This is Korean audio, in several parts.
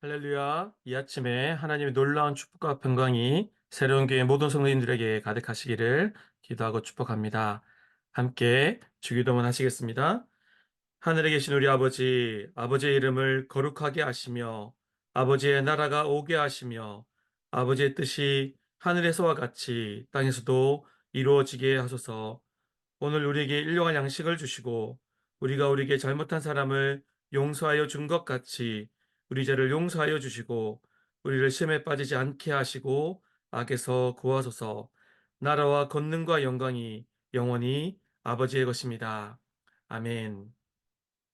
할렐루야. 이 아침에 하나님의 놀라운 축복과 평강이 새로운 교회 모든 성도님들에게 가득하시기를 기도하고 축복합니다. 함께 주기도문 하시겠습니다. 하늘에 계신 우리 아버지, 아버지의 이름을 거룩하게 하시며 아버지의 나라가 오게 하시며 아버지의 뜻이 하늘에서와 같이 땅에서도 이루어지게 하소서. 오늘 우리에게 일용할 양식을 주시고 우리가 우리에게 잘못한 사람을 용서하여 준 것 같이 우리 죄를 용서하여 주시고 우리를 시험에 빠지지 않게 하시고 악에서 구하소서. 나라와 권능과 영광이 영원히 아버지의 것입니다. 아멘.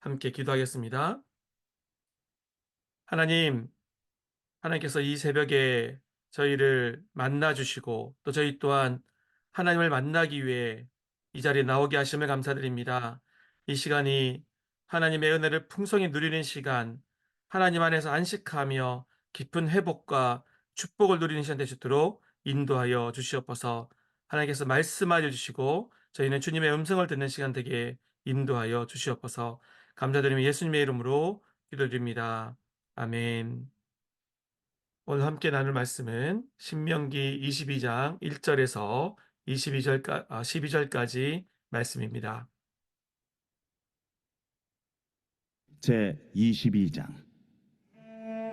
함께 기도하겠습니다. 하나님, 하나님께서 이 새벽에 저희를 만나 주시고 또 저희 또한 하나님을 만나기 위해 이 자리에 나오게 하심을 감사드립니다. 이 시간이 하나님의 은혜를 풍성히 누리는 시간, 하나님 안에서 안식하며 깊은 회복과 축복을 누리는 시간 되시도록 인도하여 주시옵소서. 하나님께서 말씀하여 주시고 저희는 주님의 음성을 듣는 시간 되게 인도하여 주시옵소서. 감사드리며 예수님의 이름으로 기도드립니다. 아멘. 오늘 함께 나눌 말씀은 신명기 22장 1절에서 22절까, 아, 12절까지 말씀입니다. 제 22장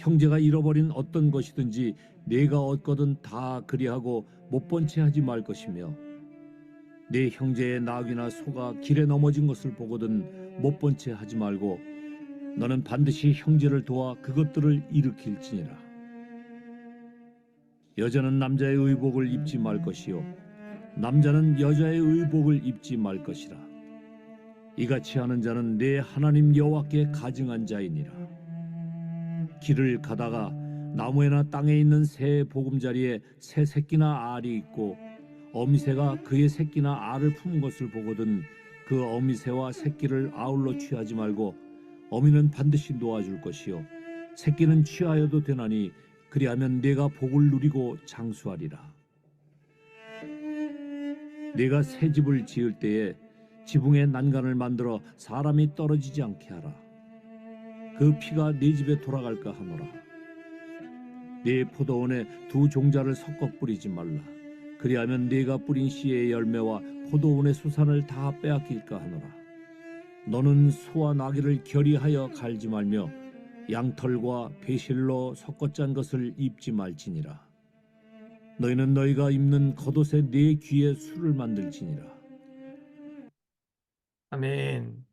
형제가 잃어버린 어떤 것이든지 내가 얻거든 다 그리하고 못 본 채 하지 말 것이며 내 형제의 낙이나 소가 길에 넘어진 것을 보거든 못 본 채 하지 말고 너는 반드시 형제를 도와 그것들을 일으킬지니라 여자는 남자의 의복을 입지 말 것이요 남자는 여자의 의복을 입지 말 것이라 이같이 하는 자는 내 하나님 여호와께 가증한 자이니라. 길을 가다가 나무에나 땅에 있는 새 보금자리에 새 새끼나 알이 있고 어미새가 그의 새끼나 알을 품은 것을 보거든 그 어미새와 새끼를 아울러 취하지 말고 어미는 반드시 놓아줄 것이요 새끼는 취하여도 되나니 그리하면 내가 복을 누리고 장수하리라. 내가 새 집을 지을 때에 지붕에 난간을 만들어 사람이 떨어지지 않게 하라. 그 피가 네 집에 돌아갈까 하노라. 네 포도원에 두 종자를 섞어 뿌리지 말라. 그리하면 네가 뿌린 씨의 열매와 포도원의 수산을 다 빼앗길까 하노라. 너는 소와 나귀를 결의하여 갈지 말며 양털과 배실로 섞어 짠 것을 입지 말지니라. 너희는 너희가 입는 겉옷에 네 귀에 술을 만들지니라. 아멘.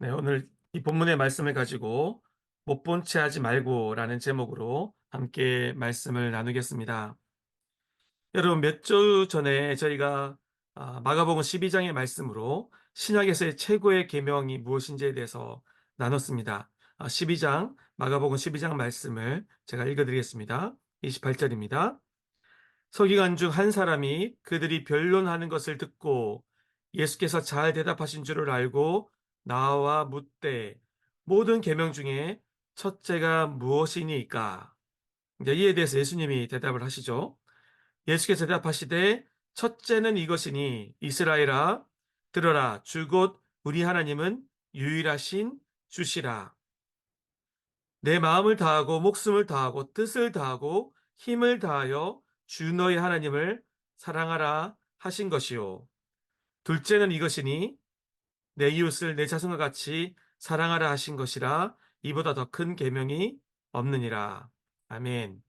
네, 오늘 이 본문의 말씀을 가지고 못 본 채 하지 말고라는 제목으로 함께 말씀을 나누겠습니다. 여러분 몇 주 전에 저희가 아, 마가복음 12장의 말씀으로 신약에서의 최고의 계명이 무엇인지에 대해서 나눴습니다. 아, 12장 마가복음 12장 말씀을 제가 읽어드리겠습니다. 28절입니다. 서기관 중 한 사람이 그들이 변론하는 것을 듣고 예수께서 잘 대답하신 줄을 알고 나와 묻되 모든 계명 중에 첫째가 무엇이니까? 이제 이에 대해서 예수님이 대답을 하시죠. 예수께서 대답하시되 첫째는 이것이니 이스라엘아 들어라 주곧 우리 하나님은 유일하신 주시라. 내 마음을 다하고 목숨을 다하고 뜻을 다하고 힘을 다하여 주 너희 하나님을 사랑하라 하신 것이요. 둘째는 이것이니 내 이웃을 내 자손과 같이 사랑하라 하신 것이라 이보다 더 큰 계명이 없느니라. 아멘.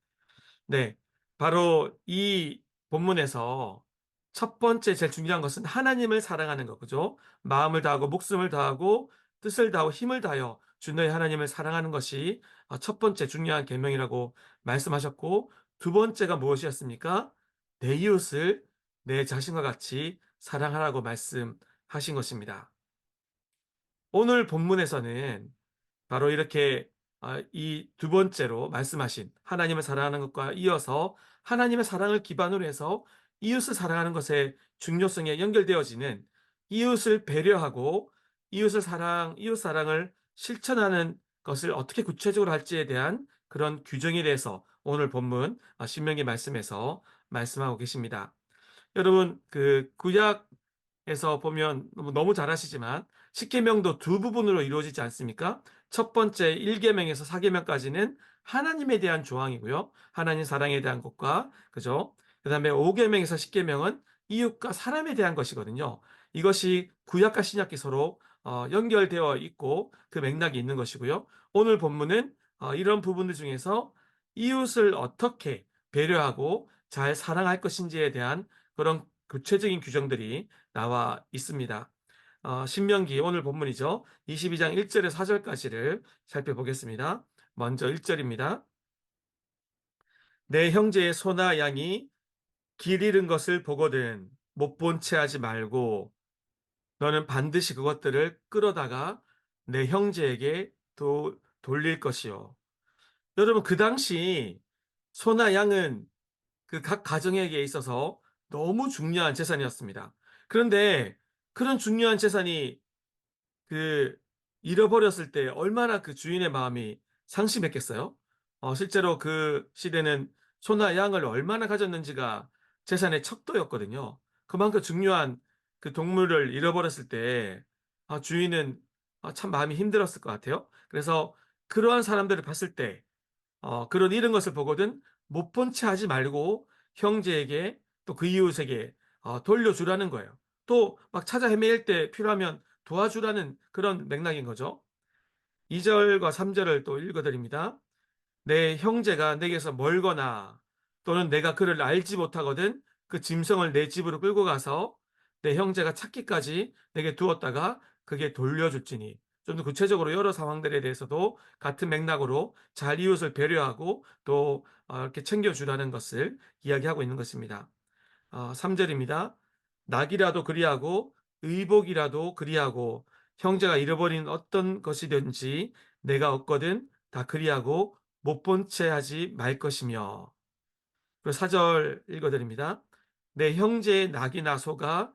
네. 바로 이 본문에서 첫 번째 제일 중요한 것은 하나님을 사랑하는 거 그죠? 마음을 다하고 목숨을 다하고 뜻을 다하고 힘을 다하여 주 너의 하나님을 사랑하는 것이 아, 첫 번째 중요한 계명이라고 말씀하셨고 두 번째가 무엇이었습니까? 내 이웃을 내 자신과 같이 사랑하라고 말씀하신 것입니다. 오늘 본문에서는 바로 이렇게 아이두 번째로 말씀하신 하나님을 사랑하는 것과 이어서 하나님의 사랑을 기반으로 해서 이웃을 사랑하는 것의 중요성에 연결되어지는 이웃을 배려하고 이웃을 사랑 이웃 사랑을 실천하는 것을 어떻게 구체적으로 할지에 대한 그런 규정에 대해서 오늘 본문 아 신명기 말씀에서 말씀하고 계십니다. 여러분 그 구약에서 보면 너무 잘 아시지만 십계명도 두 부분으로 이루어지지 않습니까? 첫 번째 1 계명에서 4 계명까지는 하나님에 대한 조항이고요. 하나님 사랑에 대한 것과 그죠? 그다음에 5 계명에서 10 계명은 이웃과 사람에 대한 것이거든요. 이것이 구약과 신약이 서로 어 연결되어 있고 그 맥락이 있는 것이고요. 오늘 본문은 어 이런 부분들 중에서 이웃을 어떻게 배려하고 잘 사랑할 것인지에 대한 그런 구체적인 규정들이 나와 있습니다. 어 신명기 오늘 본문이죠. 22장 1 절에서 4 절까지를 살펴보겠습니다. 먼저 1 절입니다. "내 형제의 소나 양이 길 잃은 것을 보거든 못 본 채 하지 말고 너는 반드시 그것들을 끌어다가 내 형제에게 도 돌릴 것이요." 여러분 그 당시 소나 양은 그 각 가정에게 있어서 너무 중요한 재산이었습니다. 그런데 그런 중요한 재산이 그 잃어버렸을 때 얼마나 그 주인의 마음이 상심했겠어요? 어 실제로 그 시대는 소나 양을 얼마나 가졌는지가 재산의 척도였거든요. 그만큼 중요한 그 동물을 잃어버렸을 때 아 주인은 아 참 마음이 힘들었을 것 같아요. 그래서 그러한 사람들을 봤을 때 어 그런 잃은 것을 보거든 못 본 채 하지 말고 형제에게 또 그 이웃에게 어 돌려주라는 거예요. 또 막 찾아 헤매일 때 필요하면 도와주라는 그런 맥락인 거죠. 2 절과 3 절을 또 읽어 드립니다. "내 형제가 내게서 멀거나 또는 내가 그를 알지 못하거든 그 짐승을 내 집으로 끌고 가서 내 형제가 찾기까지 내게 두었다가 그게 돌려줄지니." 좀 더 구체적으로 여러 상황들에 대해서도 같은 맥락으로 잘 이웃을 배려하고 또어 이렇게 챙겨 주라는 것을 이야기하고 있는 것입니다. 어3 절입니다. " 낙이라도 그리하고 의복이라도 그리하고 형제가 잃어버린 어떤 것이든지 내가 얻거든 다 그리하고 못 본 채 하지 말 것이며." 그리고 4절 읽어 드립니다. "내 형제의 낙이나 소가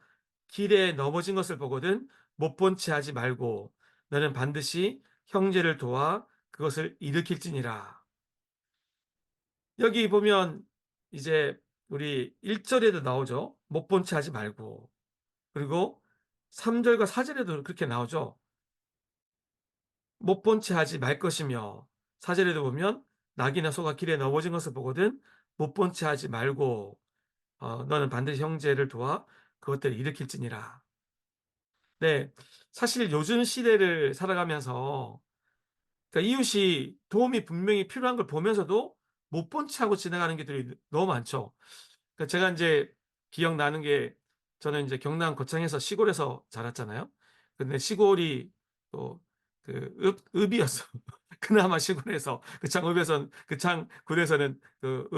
길에 넘어진 것을 보거든 못 본 채 하지 말고 너는 반드시 형제를 도와 그것을 일으킬지니라." 여기 보면 이제 우리 1 절에도 나오죠. 못 본 채 하지 말고. 그리고 3 절과 4 절에도 그렇게 나오죠. 못 본 채 하지 말 것이며 4 절에도 보면 낙이나 소가 길에 넘어진 것을 보거든 못 본 채 하지 말고 어 너는 반드시 형제를 도와 그것들을 일으킬지니라. 네. 사실 요즘 시대를 살아가면서 그러니까 이웃이 도움이 분명히 필요한 걸 보면서도 못 본 채 하고 지나가는 게들이 너무 많죠. 그러니까 제가 인제 기억나는 게 저는 인제 경남 거창에서 시골에서 자랐잖아요. 근데 시골이 또그 읍 읍이었어. 그나마 시골에서 그창 읍에선 그창 굴에서는 그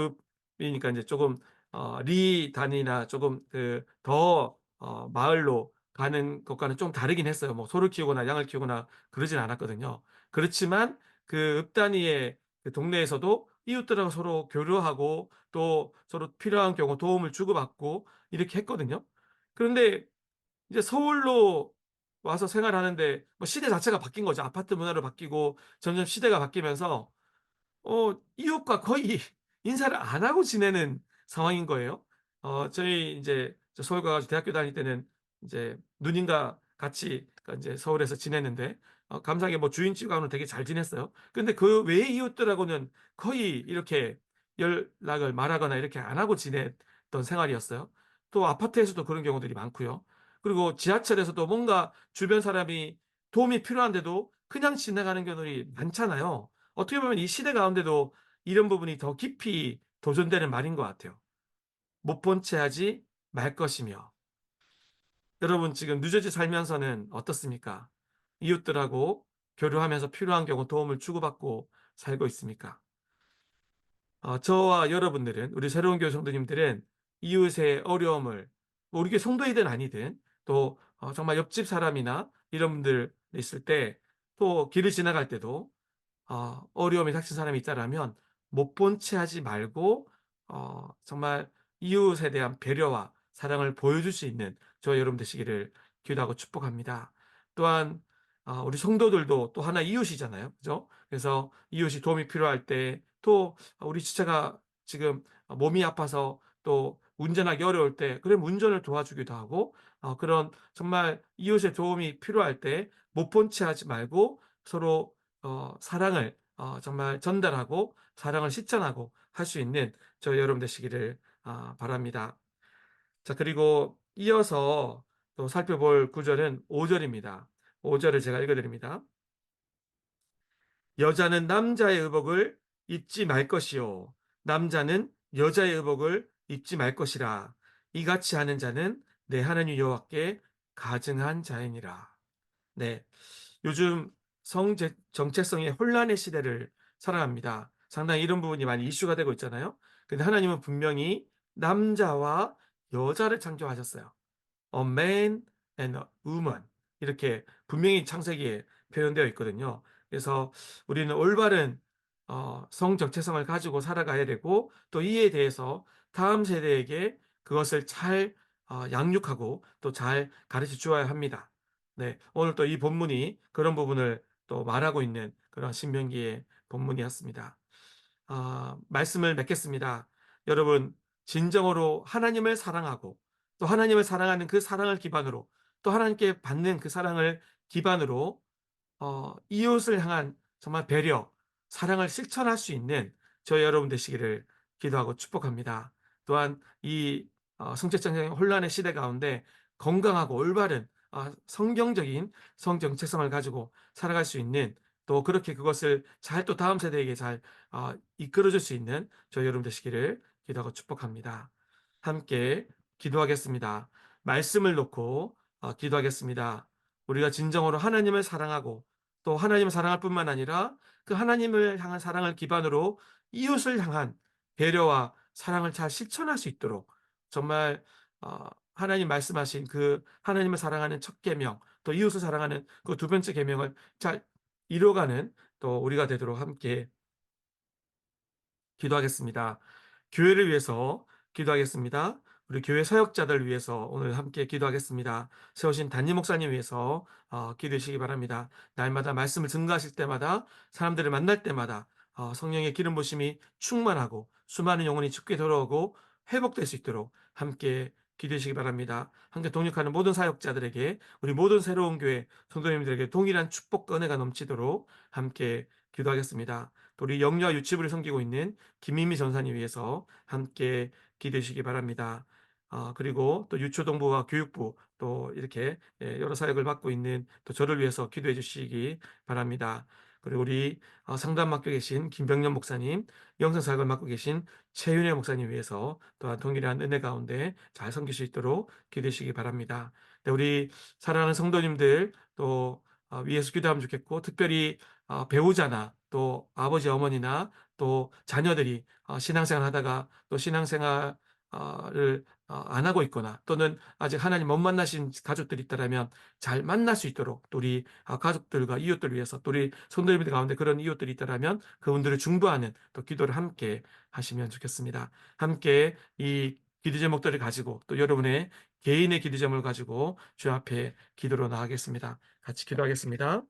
읍이니까 인제 쪼금 어 리 단위나 쪼금 그더 어 마을로 가는 것과는 좀 다르긴 했어요. 뭐 소를 키우거나 양을 키우거나 그러진 않았거든요. 그렇지만 그 읍 단위의 그 동네에서도 이웃들하고 서로 교류하고 또 서로 필요한 경우 도움을 주고받고 이렇게 했거든요. 그런데 이제 서울로 와서 생활하는데 뭐 시대 자체가 바뀐 거죠. 아파트 문화로 바뀌고 점점 시대가 바뀌면서 어 이웃과 거의 인사를 안 하고 지내는 상황인 거예요. 어 저희 저 서울 가 가지고 대학교 다닐 때는 인제 누님과 같이 그러니까 인제 서울에서 지냈는데 어 감사하게 뭐 주인집하고는 되게 잘 지냈어요. 근데 그 외의 이웃들하고는 거의 이렇게 연락을 말하거나 이렇게 안 하고 지냈던 생활이었어요. 또 아파트에서도 그런 경우들이 많고요. 그리고 지하철에서도 뭔가 주변 사람이 도움이 필요한데도 그냥 지나가는 경우들이 많잖아요. 어떻게 보면 이 시대 가운데도 이런 부분이 더 깊이 도전되는 말인 것 같아요. 못 본 채 하지 말 것이며. 여러분 지금 뉴저지 살면서는 어떻습니까? 이웃들하고 교류하면서 필요한 경우 도움을 주고받고 살고 있습니까? 어 저와 여러분들은 우리 새로운 교회 성도님들은 이웃의 어려움을 뭐 우리 교회 성도이든 아니든 또 어 정말 옆집 사람이나 이런 분들 있을 때 또 길을 지나갈 때도 어 어려움이 닥친 사람이 있다라면 못 본 채 하지 말고 어 정말 이웃에 대한 배려와 사랑을 보여줄 수 있는 저와 여러분 되시기를 기도하고 축복합니다. 또한 아 우리 성도들도 또 하나의 이웃이잖아요. 그죠? 그래서 이웃이 도움이 필요할 때 또 우리 지체가 지금 몸이 아파서 또 운전하기 어려울 때 그럼 운전을 도와주기도 하고 어 그런 정말 이웃의 도움이 필요할 때 못 본 채 하지 말고 서로 어 사랑을 어 정말 전달하고 사랑을 실천하고 할 수 있는 저와 여러분 되시기를 아 바랍니다. 자 그리고 이어서 또 살펴볼 구절은 5 절입니다. 5 절을 제가 읽어 드립니다. 여자는 남자의 의복을 입지 말 것이요 남자는 여자의 의복을 입지 말 것이라 이같이 하는 자는 내 하나님 여호와께 가증한 자이니라. 네. 요즘 성제 정체성의 혼란의 시대를 살아갑니다. 상당히 이런 부분이 많이 이슈가 되고 있잖아요. 근데 하나님은 분명히 남자와 여자를 창조하셨어요. A man and a woman 이렇게 분명히 창세기에 표현되어 있거든요. 그래서 우리는 올바른 어 성 정체성을 가지고 살아가야 되고 또 이에 대해서 다음 세대에게 그것을 잘 어 양육하고 또 잘 가르쳐 주어야 합니다. 네. 오늘 또 이 본문이 그런 부분을 또 말하고 있는 그런 신명기의 본문이었습니다. 아 말씀을 맺겠습니다. 여러분 진정으로 하나님을 사랑하고 또 하나님을 사랑하는 그 사랑을 기반으로 또 하나님께 받는 그 사랑을 기반으로 어 이웃을 향한 정말 배려, 사랑을 실천할 수 있는 저희 여러분 되시기를 기도하고 축복합니다. 또한 이 어 성적인 혼란의 시대 가운데 건강하고 올바른 아 성경적인 성 정체성을 가지고 살아갈 수 있는 또 그렇게 그것을 잘 또 다음 세대에게 잘아 이끌어 줄 수 있는 저희 여러분 되시기를 기도하고 축복합니다. 함께 기도하겠습니다. 말씀을 놓고 어 기도하겠습니다. 우리가 진정으로 하나님을 사랑하고 또 하나님을 사랑할 뿐만 아니라 그 하나님을 향한 사랑을 기반으로 이웃을 향한 배려와 사랑을 잘 실천할 수 있도록 정말 어 하나님 말씀하신 그 하나님을 사랑하는 첫 계명 또 이웃을 사랑하는 그 두 번째 계명을 잘 이뤄가는 또 우리가 되도록 함께 기도하겠습니다. 교회를 위해서 기도하겠습니다. 우리 교회 사역자들 위해서 오늘 함께 기도하겠습니다. 세우신 담임 목사님 위해서 어, 기도해 주시기 바랍니다. 날마다 말씀을 증거하실 때마다 사람들을 만날 때마다 어, 성령의 기름 부심이 충만하고 수많은 영혼이 죽게 돌아오고 회복될 수 있도록 함께 기도해 주시기 바랍니다. 함께 동역하는 모든 사역자들에게 우리 모든 새로운 교회 성도님들에게 동일한 축복 은혜가 넘치도록 함께 기도하겠습니다. 또 우리 영유아 유치부를 섬기고 있는 김민미 전사님 위해서 함께 기도해 주시기 바랍니다. 아 그리고 또 유초동부와 교육부 또 이렇게 예 여러 사역을 맡고 있는 또 저를 위해서 기도해 주시기 바랍니다. 그리고 우리 어 상담 맡고 계신 김병년 목사님, 영성 사역을 맡고 계신 최윤혜 목사님 위해서 또한 동일한 은혜 가운데 잘 섬길 수 있도록 기도해 주시기 바랍니다. 네 우리 사랑하는 성도님들 또어 위해서 기도하면 좋겠고 특별히 어 배우자나 또 아버지 어머니나 또 자녀들이 어 신앙생활 하다가 또 신앙생활 어를어 안 하고 있거나 또는 아직 하나님 못 만나신 가족들이 있다라면 잘 만날 수 있도록 또 우리 아 가족들과 이웃들을 위해서 또 우리 성도님들 가운데 그런 이웃들이 있다라면 그분들을 중보하는 또 기도를 함께 하시면 좋겠습니다. 함께 이 기도 제목들을 가지고 또 여러분의 개인의 기도 제목을 가지고 주 앞에 기도로 나가겠습니다. 같이 기도하겠습니다.